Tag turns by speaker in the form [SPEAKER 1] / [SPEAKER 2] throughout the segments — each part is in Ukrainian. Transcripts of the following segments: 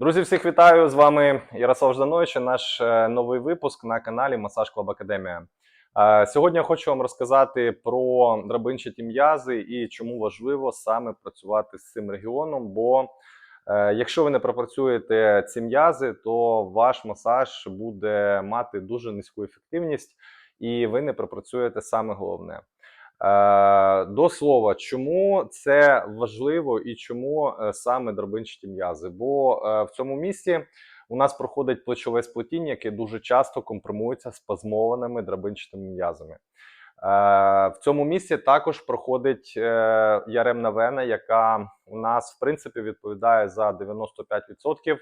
[SPEAKER 1] Друзі, всіх вітаю! З вами Ярослав Жданович, наш е, новий випуск на каналі Масаж Клаб Академія. Е, Сьогодні я хочу вам розказати про драбинчаті м'язи і чому важливо саме працювати з цим регіоном. Бо е, якщо ви не пропрацюєте ці м'язи, то ваш масаж буде мати дуже низьку ефективність, і ви не пропрацюєте саме головне. Е, До слова, чому це важливо і чому е, саме дробинчаті м'язи? Бо е, в цьому місці у нас проходить плечове сплетіння, яке дуже часто компримується спазмованими драбинчатими м'язами. В цьому місці також проходить яремна вена, яка у нас в принципі відповідає за 95%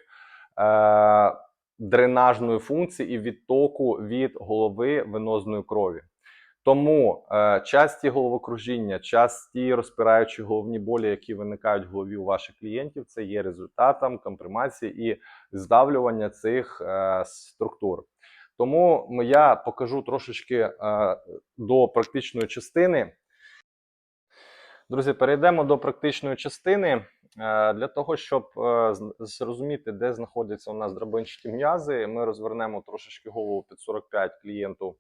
[SPEAKER 1] е, дренажної функції і відтоку від голови венозної крові. Тому е, часті головокружіння, часті розпираючі головні болі, які виникають в голові у ваших клієнтів, це є результатом компримації і здавлювання цих е, структур. Тому я покажу трошечки е, до практичної частини. Друзі, перейдемо до практичної частини Е, для того, щоб е, зрозуміти, де знаходяться у нас драбинчаті м'язи. Ми розвернемо трошечки голову під 45 клієнту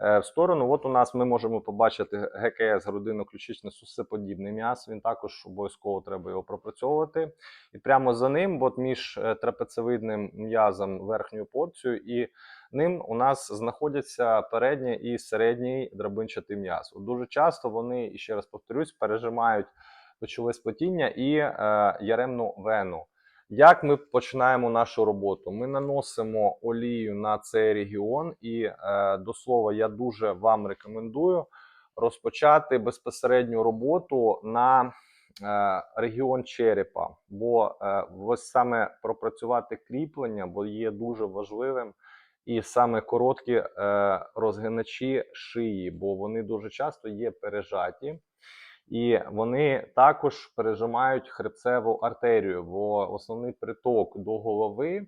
[SPEAKER 1] в сторону. От у нас ми можемо побачити ГКС, грудино-ключичний сусеподібний м'яз. Він також обов'язково треба його пропрацьовувати. І прямо за ним, от між е, трапецевидним м'язом верхньою порцією і ним у нас знаходяться передній і середній драбинчатий м'яз. Дуже часто вони, і ще раз повторюсь, пережимають плечове сплетіння і е, яремну вену. Як ми починаємо нашу роботу? Ми наносимо олію на цей регіон, і е, до слова, я дуже вам рекомендую розпочати безпосередню роботу на е, регіон черепа, бо е, ось саме пропрацювати кріплення, бо є дуже важливим. І саме короткі е, розгиначі шиї, бо вони дуже часто є пережаті. І вони також пережимають хребцеву артерію, бо основний приток до голови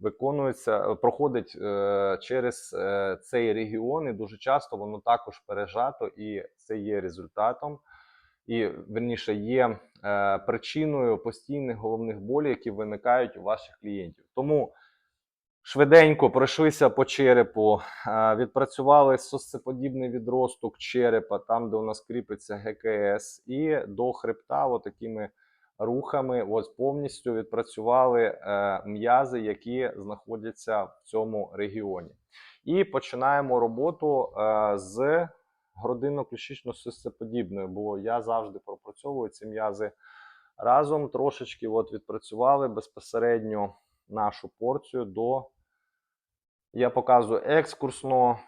[SPEAKER 1] виконується, проходить е, через е, цей регіон, і дуже часто воно також пережато, і це є результатом. І верніше є е, причиною постійних головних болів, які виникають у ваших клієнтів. Тому швиденько пройшлися по черепу, е, відпрацювали сосцеподібний відросток черепа, там, де у нас кріпиться ГКС, і до хребта, от такими рухами, ось повністю відпрацювали е, м'язи, які знаходяться в цьому регіоні. І починаємо роботу е, з грудинно-ключично сосцеподібною, бо я завжди пропрацьовую ці м'язи разом. Трошечки от відпрацювали безпосередньо нашу порцію до. Я показую екскурсно.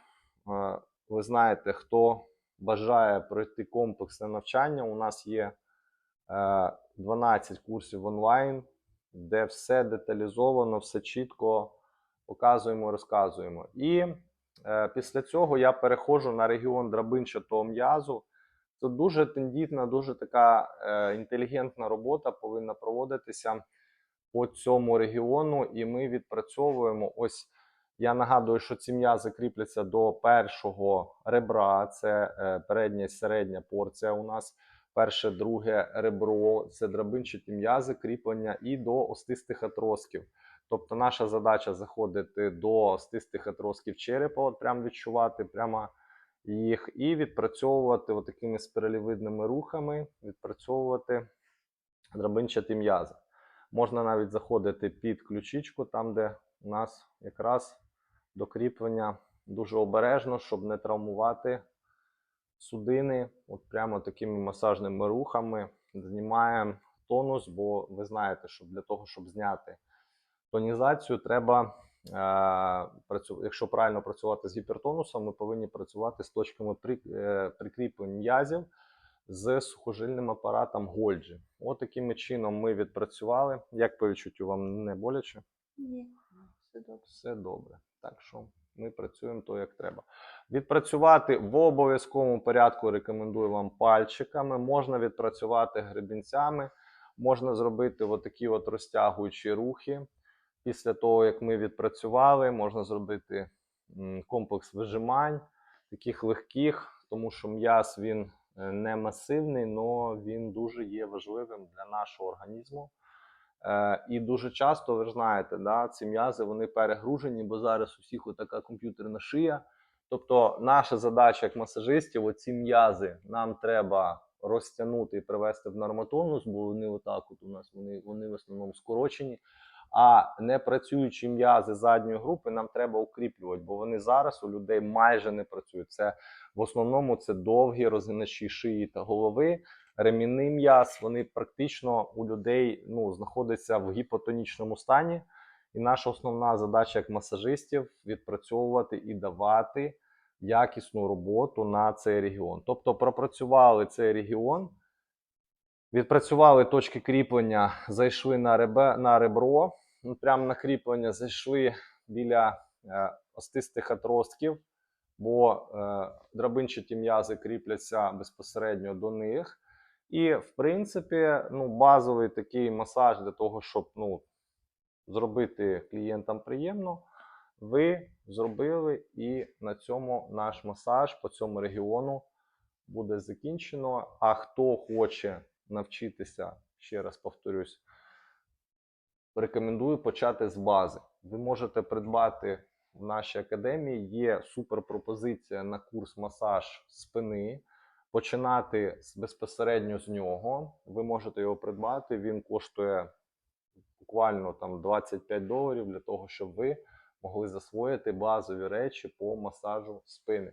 [SPEAKER 1] Е, Ви знаєте, хто бажає пройти комплексне навчання. У нас є е, 12 курсів онлайн, де все деталізовано, все чітко показуємо, розказуємо. І е, після цього я переходжу на регіон драбинчатого м'язу. Це дуже тендітна, дуже така е, інтелігентна робота повинна проводитися по цьому регіону, і ми відпрацьовуємо ось. Я нагадую, що ці м'язи кріпляться до першого ребра, це е, передня і середня порція. У нас перше, друге ребро, це драбинчаті м'язи, кріплення і до остистих атрозків. Тобто наша задача заходити до остистих атрозків черепа, от прям відчувати прямо їх, і відпрацьовувати от такими спіралівидними рухами, відпрацьовувати драбинчаті м'язи. Можна навіть заходити під ключичку, там, де у нас якраз до кріплення дуже обережно, щоб не травмувати судини. От прямо такими масажними рухами знімаємо тонус, бо ви знаєте, що для того, щоб зняти тонізацію, треба, е, якщо правильно працювати з гіпертонусом, ми повинні працювати з точками е, прикріплень м'язів з сухожильним апаратом Гольджі. От таким чином ми відпрацювали. Як по відчуттю вам не боляче?
[SPEAKER 2] Ні, все добре.
[SPEAKER 1] Все добре. Так що ми працюємо то, як треба. Відпрацювати в обов'язковому порядку рекомендую вам пальчиками. Можна відпрацювати гребінцями, можна зробити отакі от розтягуючі рухи. Після того, як ми відпрацювали, можна зробити комплекс вижимань, таких легких, тому що м'яз він не масивний, але він дуже є важливим для нашого організму. Е, і дуже часто, ви ж знаєте, да, ці м'язи вони перегружені, бо зараз у всіх така комп'ютерна шия. Тобто, наша задача як масажистів, оці м'язи нам треба розтягнути і привести в нормотонус, бо вони отак от у нас вони, вони в основному скорочені. А не працюючі м'язи задньої групи нам треба укріплювати, бо вони зараз у людей майже не працюють. Це в основному це довгі розгиначі шиї та голови. Ремінний м'яз вони практично у людей ну, знаходяться в гіпотонічному стані. І наша основна задача як масажистів відпрацьовувати і давати якісну роботу на цей регіон. Тобто пропрацювали цей регіон, відпрацювали точки кріплення, зайшли на, ребе, на ребро, ну, прямо на кріплення зайшли біля е, остистих отростків, бо е, драбинчаті м'язи кріпляться безпосередньо до них. І, в принципі, ну, базовий такий масаж для того, щоб ну, зробити клієнтам приємно, ви зробили, і на цьому наш масаж по цьому регіону буде закінчено. А хто хоче навчитися, ще раз повторюсь, рекомендую почати з бази. Ви можете придбати в нашій академії. Є суперпропозиція на курс масаж спини. Починати безпосередньо з нього. Ви можете його придбати. Він коштує буквально там 25 доларів для того, щоб ви могли засвоїти базові речі по масажу спини.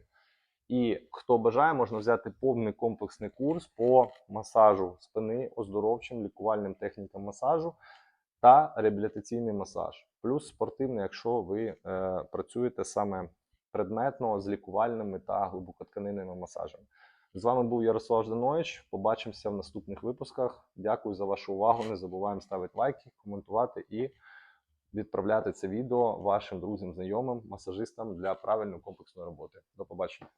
[SPEAKER 1] І хто бажає, можна взяти повний комплексний курс по масажу спини, оздоровчим лікувальним технікам масажу та реабілітаційний масаж. Плюс спортивний, якщо ви е, працюєте саме предметно з лікувальними та глибокотканинними масажами. З вами був Ярослав Жданович. Побачимося в наступних випусках. Дякую за вашу увагу. Не забуваємо ставити лайки, коментувати і відправляти це відео вашим друзям, знайомим, масажистам для правильної комплексної роботи. До побачення.